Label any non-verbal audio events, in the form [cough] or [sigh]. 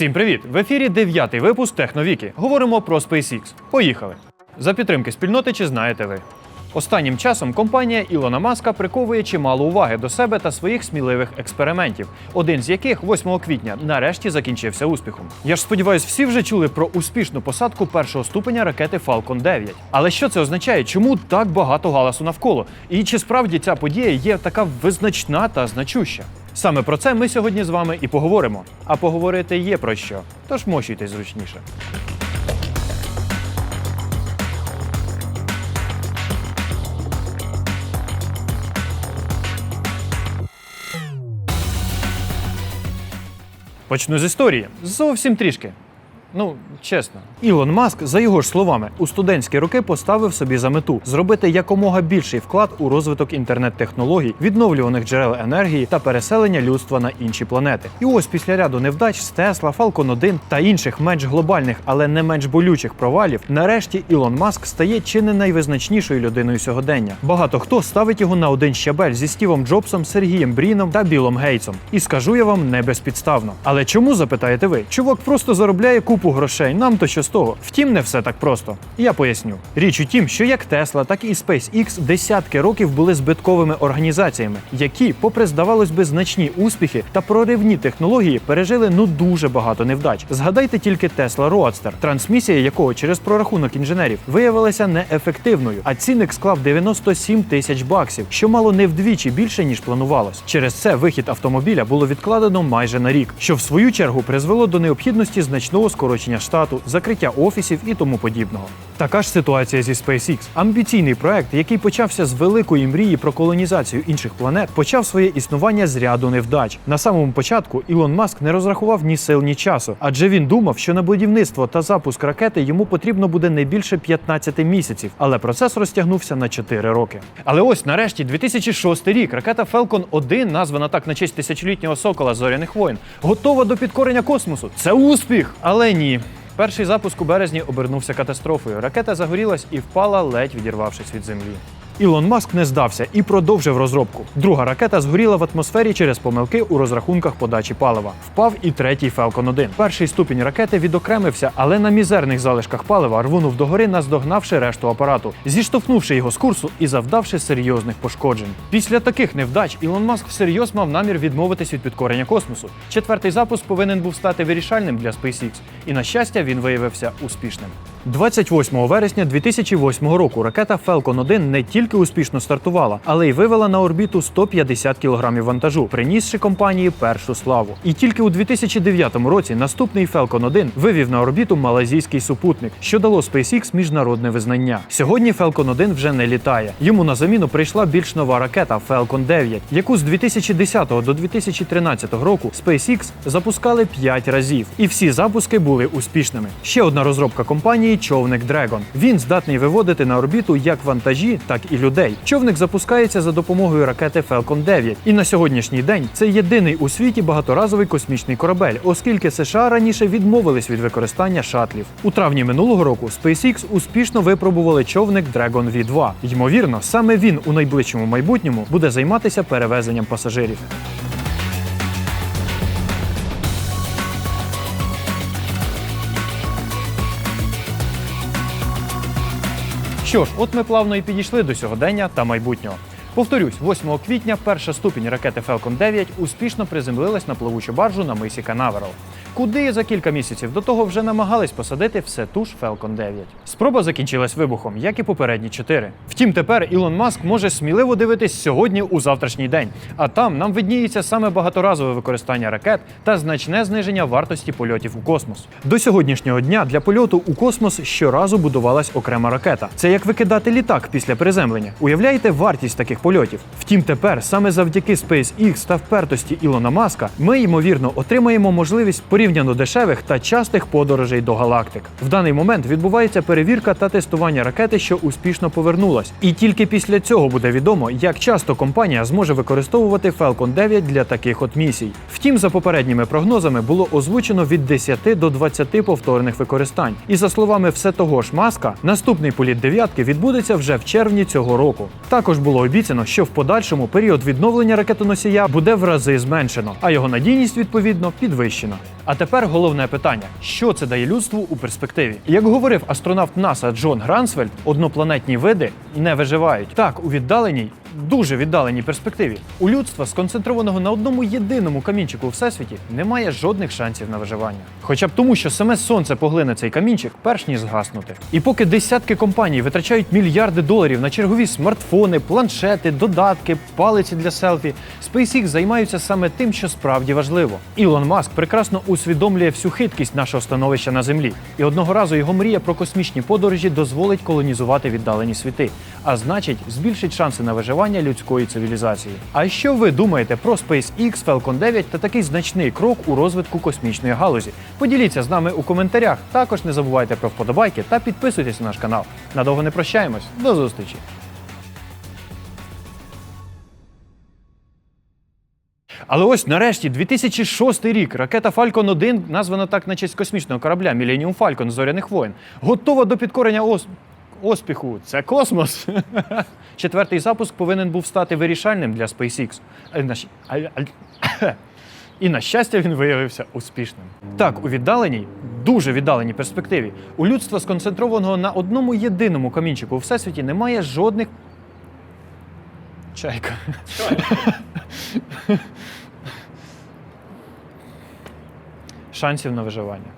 Всім привіт! В ефірі дев'ятий випуск Техновіки. Говоримо про SpaceX. Поїхали! За підтримки спільноти чи знаєте ви? Останнім часом компанія Ілона Маска приковує чимало уваги до себе та своїх сміливих експериментів, один з яких 8 квітня нарешті закінчився успіхом. Я ж сподіваюсь, всі вже чули про успішну посадку першого ступеня ракети Falcon 9. Але що це означає? Чому так багато галасу навколо? І чи справді ця подія є така визначна та значуща? Саме про це ми сьогодні з вами і поговоримо. А поговорити є про що. Тож мощуйтесь зручніше. Почну з історії. Зовсім трішки. Ну, чесно. Ілон Маск, за його ж словами, у студентські роки поставив собі за мету зробити якомога більший вклад у розвиток інтернет-технологій, відновлюваних джерел енергії та переселення людства на інші планети. І ось після ряду невдач з Тесла, Falcon 1 та інших менш глобальних, але не менш болючих провалів, нарешті Ілон Маск стає чи не найвизначнішою людиною сьогодення. Багато хто ставить його на один щабель зі Стівом Джобсом, Сергієм Бріном та Білом Гейтсом. І скажу я вам не безпідставно. Але чому запитаєте ви? Чувак просто заробляє купу грошей. Нам то що з того? Втім, не все так просто. Я поясню. Річ у тім, що як Тесла, так і SpaceX десятки років були збитковими організаціями, які, попри здавалось би, значні успіхи та проривні технології, пережили ну дуже багато невдач. Згадайте тільки Tesla Roadster, трансмісія якого через прорахунок інженерів виявилася неефективною, а цінник склав 97 тисяч баксів, що мало не вдвічі більше ніж планувалось. Через це вихід автомобіля було відкладено майже на рік, що в свою чергу призвело до необхідності значного скорочення штату, закриття офісів і тому подібного. Така ж ситуація зі SpaceX. Амбіційний проект, який почався з великої мрії про колонізацію інших планет, почав своє існування з ряду невдач. На самому початку Ілон Маск не розрахував ні сил, ні часу, адже він думав, що на будівництво та запуск ракети йому потрібно буде не більше 15 місяців, але процес розтягнувся на 4 роки. Але ось нарешті 2006 рік ракета Falcon 1, названа так на честь тисячолітнього сокола зоряних воїн, готова до підкорення космосу. Це успіх! Але ні. Перший запуск у березні обернувся катастрофою. Ракета загорілась і впала, ледь відірвавшись від землі. Ілон Маск не здався і продовжив розробку. Друга ракета згоріла в атмосфері через помилки у розрахунках подачі палива. Впав і третій Falcon 1. Перший ступінь ракети відокремився, але на мізерних залишках палива рвунув догори, наздогнавши решту апарату, зіштовхнувши його з курсу і завдавши серйозних пошкоджень. Після таких невдач Ілон Маск всерйоз мав намір відмовитись від підкорення космосу. Четвертий запуск повинен був стати вирішальним для SpaceX, і на щастя він виявився успішним. 28 вересня 2008 року ракета Falcon 1 не тільки успішно стартувала, але й вивела на орбіту 150 кг вантажу, принісши компанії першу славу. І тільки у 2009 році наступний Falcon 1 вивів на орбіту малазійський супутник, що дало SpaceX міжнародне визнання. Сьогодні Falcon 1 вже не літає. Йому на заміну прийшла більш нова ракета Falcon 9, яку з 2010 до 2013 року SpaceX запускали 5 разів, і всі запуски були успішними. Ще одна розробка компанії човник Dragon. Він здатний виводити на орбіту як вантажі, так і людей. Човник запускається за допомогою ракети Falcon 9. І на сьогоднішній день це єдиний у світі багаторазовий космічний корабель, оскільки США раніше відмовились від використання шатлів. У травні минулого року SpaceX успішно випробували човник Dragon V2. Ймовірно, саме він у найближчому майбутньому буде займатися перевезенням пасажирів. Що ж, от ми плавно і підійшли до сьогодення та майбутнього. Повторюсь, 8 квітня перша ступінь ракети Falcon 9 успішно приземлилась на плавучу баржу на мисі Канаверал. Куди за кілька місяців до того вже намагались посадити все ту ж Falcon 9. Спроба закінчилась вибухом, як і попередні чотири. Втім, тепер Ілон Маск може сміливо дивитись сьогодні у завтрашній день. А там нам видніється саме багаторазове використання ракет та значне зниження вартості польотів у космос. До сьогоднішнього дня для польоту у космос щоразу будувалась окрема ракета. Це як викидати літак після приземлення. Уявляєте вартість таких польотів? Втім, тепер саме завдяки SpaceX та впертості Ілона Маска ми ймовірно отримаємо можливість порівняно дешевих та частих подорожей до галактик. В даний момент відбувається перевірка та тестування ракети, що успішно повернулась. І тільки після цього буде відомо, як часто компанія зможе використовувати Falcon 9 для таких от місій. Втім, за попередніми прогнозами було озвучено від 10 до 20 повторних використань. І за словами все того ж Маска, наступний політ дев'ятки відбудеться вже в червні цього року. Також було обіцяно. Обіцяно, що в подальшому період відновлення ракетоносія буде в рази зменшено, а його надійність відповідно підвищено. А тепер головне питання: що це дає людству у перспективі? Як говорив астронавт НАСА Джон Грансфельд, однопланетні види не виживають. Так, у віддаленій, дуже віддаленій перспективі у людства, сконцентрованого на одному єдиному камінчику у всесвіті, немає жодних шансів на виживання. Хоча б тому, що саме сонце поглине цей камінчик, перш ніж згаснути. І поки десятки компаній витрачають мільярди доларів на чергові смартфони, планшети, додатки, палиці для селфі, SpaceX займаються саме тим, що справді важливо. Ілон Маск прекрасно усвідомлює всю хиткість нашого становища на землі, і одного разу його мрія про космічні подорожі дозволить колонізувати віддалені світи, а значить, збільшить шанси на виживання людської цивілізації. А що ви думаєте про SpaceX, Falcon 9 та такий значний крок у розвитку космічної галузі? Поділіться з нами у коментарях. Також не забувайте про вподобайки та підписуйтесь на наш канал. Надовго не прощаємось. До зустрічі! Але ось нарешті 2006 рік ракета Falcon 1, названа так на честь космічного корабля Millennium Falcon зоряних воєн, готова до підкорення ос... Оспіху, це космос. [laughs] Четвертий запуск повинен був стати вирішальним для SpaceX. Е, [coughs] І на щастя, він виявився успішним. Так, у віддаленій, дуже віддаленій перспективі, у людства, сконцентрованого на одному єдиному камінчику у всесвіті, немає жодних. Чайка. [laughs] Шансів на виживання.